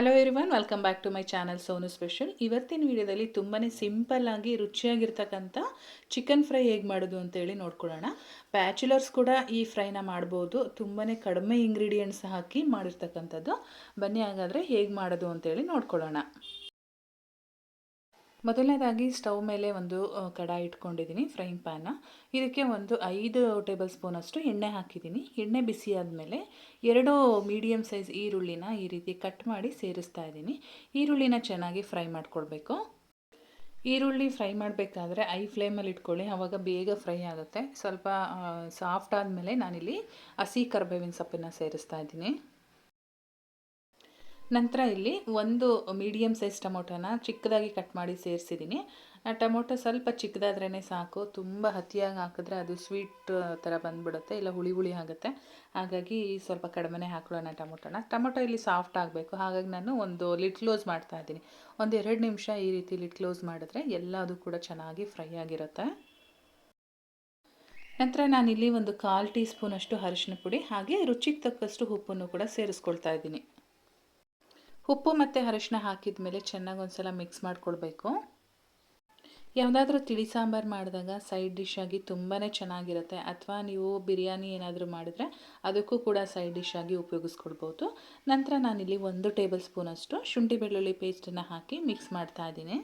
Hello everyone welcome back to my channel Sonu special ಇವತ್ತಿನ ವಿಡಿಯೋದಲ್ಲಿ ತುಂಬಾ ಸಿಂಪಲ್ಲಾಗಿ ರುಚಿಯಾಗಿರ್ತಕ್ಕಂಥ ಚಿಕನ್ ಫ್ರೈ ಹೇಗೆ ಮಾಡೋದು ಅಂತೇಳಿ ನೋಡ್ಕೊಳ್ಳೋಣ. ಬ್ಯಾಚುಲರ್ಸ್ ಕೂಡ ಈ ಫ್ರೈನ ಮಾಡ್ಬೋದು. ತುಂಬಾ ಕಡಿಮೆ ಇಂಗ್ರೀಡಿಯೆಂಟ್ಸ್ ಹಾಕಿ ಮಾಡಿರ್ತಕ್ಕಂಥದ್ದು. ಬನ್ನಿ ಹಾಗಾದರೆ ಹೇಗೆ ಮಾಡೋದು ಅಂತೇಳಿ ನೋಡ್ಕೊಳ್ಳೋಣ. ಮೊದಲನೇದಾಗಿ ಸ್ಟವ್ ಮೇಲೆ ಒಂದು ಕಡಾಯಿ ಇಟ್ಕೊಂಡಿದ್ದೀನಿ ಫ್ರೈಂಗ್ ಪ್ಯಾನ ಇದಕ್ಕೆ ಒಂದು ಐದು ಟೇಬಲ್ ಸ್ಪೂನಷ್ಟು ಎಣ್ಣೆ ಹಾಕಿದ್ದೀನಿ. ಎಣ್ಣೆ ಬಿಸಿ ಆದಮೇಲೆ ಎರಡು ಮೀಡಿಯಮ್ ಸೈಜ್ ಈರುಳ್ಳಿನ ಈ ರೀತಿ ಕಟ್ ಮಾಡಿ ಸೇರಿಸ್ತಾ ಇದ್ದೀನಿ. ಈರುಳ್ಳಿನ ಚೆನ್ನಾಗಿ ಫ್ರೈ ಮಾಡ್ಕೊಳ್ಬೇಕು. ಈರುಳ್ಳಿ ಫ್ರೈ ಮಾಡಬೇಕಾದ್ರೆ ಐ ಫ್ಲೇಮಲ್ಲಿ ಇಟ್ಕೊಳ್ಳಿ ಆವಾಗ ಬೇಗ ಫ್ರೈ ಆಗುತ್ತೆ. ಸ್ವಲ್ಪ ಸಾಫ್ಟ್ ಆದಮೇಲೆ ನಾನಿಲ್ಲಿ ಹಸಿ ಕರ್ಬೇವಿನ ಸೊಪ್ಪನ್ನು ಸೇರಿಸ್ತಾ ಇದ್ದೀನಿ. ನಂತರ ಇಲ್ಲಿ ಒಂದು ಮೀಡಿಯಮ್ ಸೈಜ್ ಟೊಮೊಟೊನ ಚಿಕ್ಕದಾಗಿ ಕಟ್ ಮಾಡಿ ಸೇರಿಸಿದ್ದೀನಿ ಟೊಮೊಟೊ ಸ್ವಲ್ಪ ಚಿಕ್ಕದಾದ್ರೇ ಸಾಕು. ತುಂಬ ಹತಿಯಾಗಿ ಹಾಕಿದ್ರೆ ಅದು ಸ್ವೀಟ್ ಥರ ಬಂದ್ಬಿಡುತ್ತೆ. ಇಲ್ಲ ಹುಳಿ ಹುಳಿ ಆಗುತ್ತೆ. ಹಾಗಾಗಿ ಸ್ವಲ್ಪ ಕಡಿಮೆನೇ ಹಾಕೊಳ್ಳೋಣ ಟೊಮೊಟೊನ. ಟೊಮೊಟೊ ಇಲ್ಲಿ ಸಾಫ್ಟ್ ಆಗಬೇಕು. ಹಾಗಾಗಿ ನಾನು ಒಂದು ಲಿಡ್ ಕ್ಲೋಸ್ ಮಾಡ್ತಾ ಇದ್ದೀನಿ. ಒಂದು ಎರಡು ನಿಮಿಷ ಈ ರೀತಿ ಲಿಡ್ ಕ್ಲೋಸ್ ಮಾಡಿದ್ರೆ ಎಲ್ಲದು ಕೂಡ ಚೆನ್ನಾಗಿ ಫ್ರೈ ಆಗಿರುತ್ತೆ. ನಂತರ ನಾನಿಲ್ಲಿ ಒಂದು ಕಾಲು ಟೀ ಸ್ಪೂನಷ್ಟು ಅರಿಶಿನ ಪುಡಿ ಹಾಗೆ ರುಚಿಗೆ ತಕ್ಕಷ್ಟು ಉಪ್ಪನ್ನು ಕೂಡ ಸೇರಿಸ್ಕೊಳ್ತಾ ಇದ್ದೀನಿ. ಉಪ್ಪು ಮತ್ತು ಅರಶಿನ ಹಾಕಿದ ಮೇಲೆ ಚೆನ್ನಾಗಿ ಒಂದು ಸಲ ಮಿಕ್ಸ್ ಮಾಡಿಕೊಳ್ಬೇಕು. ಯಾವುದಾದ್ರೂ ತಿಳಿ ಸಾಂಬಾರು ಮಾಡಿದಾಗ ಸೈಡ್ ಡಿಶ್ ಆಗಿ ತುಂಬಾ ಚೆನ್ನಾಗಿರುತ್ತೆ. ಅಥವಾ ನೀವು ಬಿರಿಯಾನಿ ಏನಾದರೂ ಮಾಡಿದ್ರೆ ಅದಕ್ಕೂ ಕೂಡ ಸೈಡ್ ಡಿಶ್ ಆಗಿ ಉಪಯೋಗಿಸ್ಕೊಳ್ಬೋದು ನಂತರ ನಾನಿಲ್ಲಿ ಒಂದು ಟೇಬಲ್ ಸ್ಪೂನಷ್ಟು ಶುಂಠಿ ಬೆಳ್ಳುಳ್ಳಿ ಪೇಸ್ಟನ್ನು ಹಾಕಿ ಮಿಕ್ಸ್ ಮಾಡ್ತಾ ಇದ್ದೀನಿ.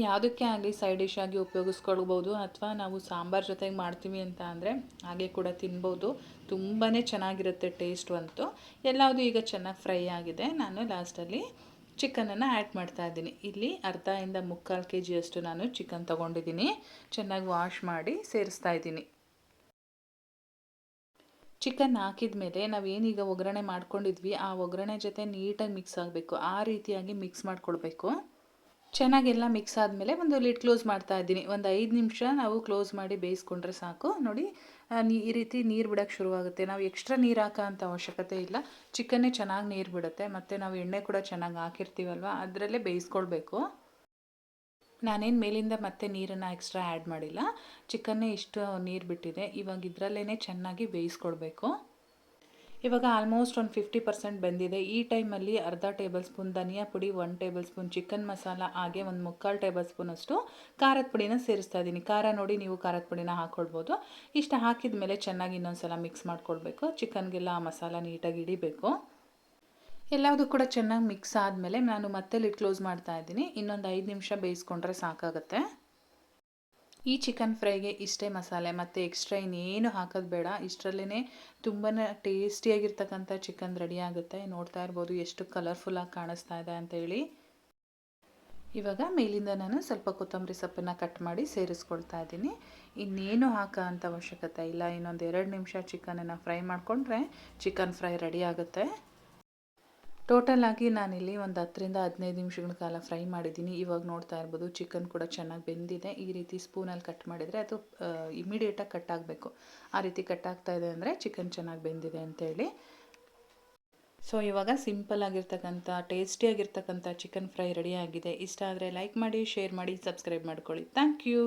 ಯಾವುದಕ್ಕೆ ಆಗಲಿ ಸೈಡ್ ಡಿಶ್ ಆಗಿ ಉಪಯೋಗಿಸ್ಕೊಳ್ಬೋದು ಅಥವಾ ನಾವು ಸಾಂಬಾರು ಜೊತೆಗೆ ಮಾಡ್ತೀವಿ ಅಂತ ಅಂದರೆ ಹಾಗೆ ಕೂಡ ತಿನ್ಬೋದು. ತುಂಬಾ ಚೆನ್ನಾಗಿರುತ್ತೆ ಟೇಸ್ಟು ಅಂತೂ ಎಲ್ಲವೂ ಈಗ ಚೆನ್ನಾಗಿ ಫ್ರೈ ಆಗಿದೆ. ನಾನು ಲಾಸ್ಟಲ್ಲಿ ಚಿಕನನ್ನು ಆ್ಯಡ್ ಮಾಡ್ತಾ ಇದ್ದೀನಿ. ಇಲ್ಲಿ ಅರ್ಧದಿಂದ ಮುಕ್ಕಾಲು ಕೆ ಜಿಯಷ್ಟು ನಾನು ಚಿಕನ್ ತೊಗೊಂಡಿದ್ದೀನಿ. ಚೆನ್ನಾಗಿ ವಾಶ್ ಮಾಡಿ ಸೇರಿಸ್ತಾ ಇದ್ದೀನಿ. ಚಿಕನ್ ಹಾಕಿದ ಮೇಲೆ ನಾವೇನೀಗ ಒಗ್ಗರಣೆ ಮಾಡ್ಕೊಂಡಿದ್ವಿ, ಆ ಒಗ್ಗರಣೆ ಜೊತೆ ನೀಟಾಗಿ ಮಿಕ್ಸ್ ಆಗಬೇಕು. ಆ ರೀತಿಯಾಗಿ ಮಿಕ್ಸ್ ಮಾಡ್ಕೊಳ್ಬೇಕು. ಚೆನ್ನಾಗೆಲ್ಲ ಮಿಕ್ಸ್ ಆದಮೇಲೆ ಒಂದು ಲಿಡ್ ಕ್ಲೋಸ್ ಮಾಡ್ತಾ ಇದ್ದೀನಿ. ಒಂದು ಐದು ನಿಮಿಷ ನಾವು ಕ್ಲೋಸ್ ಮಾಡಿ ಬೇಯಿಸ್ಕೊಂಡ್ರೆ ಸಾಕು. ನೋಡಿ ಈ ರೀತಿ ನೀರು ಬಿಡೋಕ್ಕೆ ಶುರುವಾಗುತ್ತೆ. ನಾವು ಎಕ್ಸ್ಟ್ರಾ ನೀರು ಹಾಕೋ ಅಂಥ ಅವಶ್ಯಕತೆ ಇಲ್ಲ. ಚಿಕನ್ನೇ ಚೆನ್ನಾಗಿ ನೀರು ಬಿಡುತ್ತೆ. ಮತ್ತು ನಾವು ಎಣ್ಣೆ ಕೂಡ ಚೆನ್ನಾಗಿ ಹಾಕಿರ್ತೀವಲ್ವ? ಅದರಲ್ಲೇ ಬೇಯಿಸ್ಕೊಳ್ಬೇಕು. ನಾನೇನು ಮೇಲಿಂದ ಮತ್ತೆ ನೀರನ್ನು ಎಕ್ಸ್ಟ್ರಾ ಆ್ಯಡ್ ಮಾಡಿಲ್ಲ. ಚಿಕನ್ನೇ ಇಷ್ಟು ನೀರು ಬಿಟ್ಟಿದೆ. ಇವಾಗ ಇದರಲ್ಲೇ ಚೆನ್ನಾಗಿ ಬೇಯಿಸ್ಕೊಳ್ಬೇಕು. ಇವಾಗ ಆಲ್ಮೋಸ್ಟ್ ಒಂದು ಫಿಫ್ಟಿ ಪರ್ಸೆಂಟ್ ಬೆಂದಿದೆ. ಈ ಟೈಮಲ್ಲಿ ಅರ್ಧ ಟೇಬಲ್ ಸ್ಪೂನ್ ಧನಿಯಾ ಪುಡಿ one tablespoon chicken masala ಹಾಗೆ ಒಂದು ಮುಕ್ಕಾಲು ಟೇಬಲ್ ಸ್ಪೂನಷ್ಟು ಖಾರದ ಪುಡಿನ ಸೇರಿಸ್ತಾ ಇದ್ದೀನಿ ಖಾರ ನೋಡಿ ನೀವು ಖಾರದ ಪುಡಿನ ಹಾಕ್ಕೊಳ್ಬೋದು ಇಷ್ಟು ಹಾಕಿದ ಮೇಲೆ ಚೆನ್ನಾಗಿ ಇನ್ನೊಂದು ಸಲ ಮಿಕ್ಸ್ ಮಾಡ್ಕೊಳ್ಬೇಕು. ಚಿಕನ್ಗೆಲ್ಲ ಆ ಮಸಾಲ ನೀಟಾಗಿ ಹಿಡಿಬೇಕು. ಎಲ್ಲದೂ ಕೂಡ ಚೆನ್ನಾಗಿ ಮಿಕ್ಸ್ ಆದಮೇಲೆ ನಾನು ಮತ್ತೆ ಲಿಡ್ ಕ್ಲೋಸ್ ಮಾಡ್ತಾ ಇದ್ದೀನಿ ಇನ್ನೊಂದು ಐದು ನಿಮಿಷ ಬೇಯಿಸ್ಕೊಂಡ್ರೆ ಸಾಕಾಗುತ್ತೆ. ಈ ಚಿಕನ್ ಫ್ರೈಗೆ ಇಷ್ಟೇ ಮಸಾಲೆ ಮತ್ತು ಎಕ್ಸ್ಟ್ರಾ ಇನ್ನೇನು ಹಾಕೋದು ಬೇಡ. ಇಷ್ಟರಲ್ಲೇ ತುಂಬಾ ಟೇಸ್ಟಿಯಾಗಿರ್ತಕ್ಕಂಥ ಚಿಕನ್ ರೆಡಿ ಆಗುತ್ತೆ. ನೋಡ್ತಾ ಇರ್ಬೋದು ಎಷ್ಟು ಕಲರ್ಫುಲ್ಲಾಗಿ ಕಾಣಿಸ್ತಾ ಇದೆ ಅಂತೇಳಿ ಇವಾಗ ಮೇಲಿಂದ ನಾನು ಸ್ವಲ್ಪ ಕೊತ್ತಂಬರಿ ಸೊಪ್ಪನ್ನು ಕಟ್ ಮಾಡಿ ಸೇರಿಸ್ಕೊಳ್ತಾ ಇದ್ದೀನಿ. ಇನ್ನೇನು ಹಾಕೋ ಅಂಥ ಅವಶ್ಯಕತೆ ಇಲ್ಲ. ಇನ್ನೊಂದು ಎರಡು ನಿಮಿಷ ಚಿಕನನ್ನು ಫ್ರೈ ಮಾಡಿಕೊಂಡ್ರೆ ಚಿಕನ್ ಫ್ರೈ ರೆಡಿ ಆಗುತ್ತೆ. ಟೋಟಲ್ ಆಗಿ ನಾನಿಲ್ಲಿ ಒಂದು ಹತ್ತರಿಂದ ಹದಿನೈದು ನಿಮಿಷಗಳ ಕಾಲ ಫ್ರೈ ಮಾಡಿದ್ದೀನಿ. ಇವಾಗ ನೋಡ್ತಾ ಇರ್ಬೋದು ಚಿಕನ್ ಕೂಡ ಚೆನ್ನಾಗಿ ಬೆಂದಿದೆ. ಈ ರೀತಿ ಸ್ಪೂನಲ್ಲಿ ಕಟ್ ಮಾಡಿದರೆ ಅದು ಇಮಿಡಿಯೇಟಾಗಿ ಕಟ್ ಆಗಬೇಕು. ಆ ರೀತಿ ಕಟ್ ಆಗ್ತಾ ಇದೆ ಅಂದರೆ ಚಿಕನ್ ಚೆನ್ನಾಗಿ ಬೆಂದಿದೆ ಅಂತೇಳಿ. ಸೊ ಇವಾಗ ಸಿಂಪಲ್ ಆಗಿರ್ತಕ್ಕಂಥ ಟೇಸ್ಟಿಯಾಗಿರ್ತಕ್ಕಂಥ ಚಿಕನ್ ಫ್ರೈ ರೆಡಿ ಆಗಿದೆ. ಇಷ್ಟ ಆದರೆ ಲೈಕ್ ಮಾಡಿ, ಶೇರ್ ಮಾಡಿ, ಸಬ್ಸ್ಕ್ರೈಬ್ ಮಾಡ್ಕೊಳ್ಳಿ. Thank you.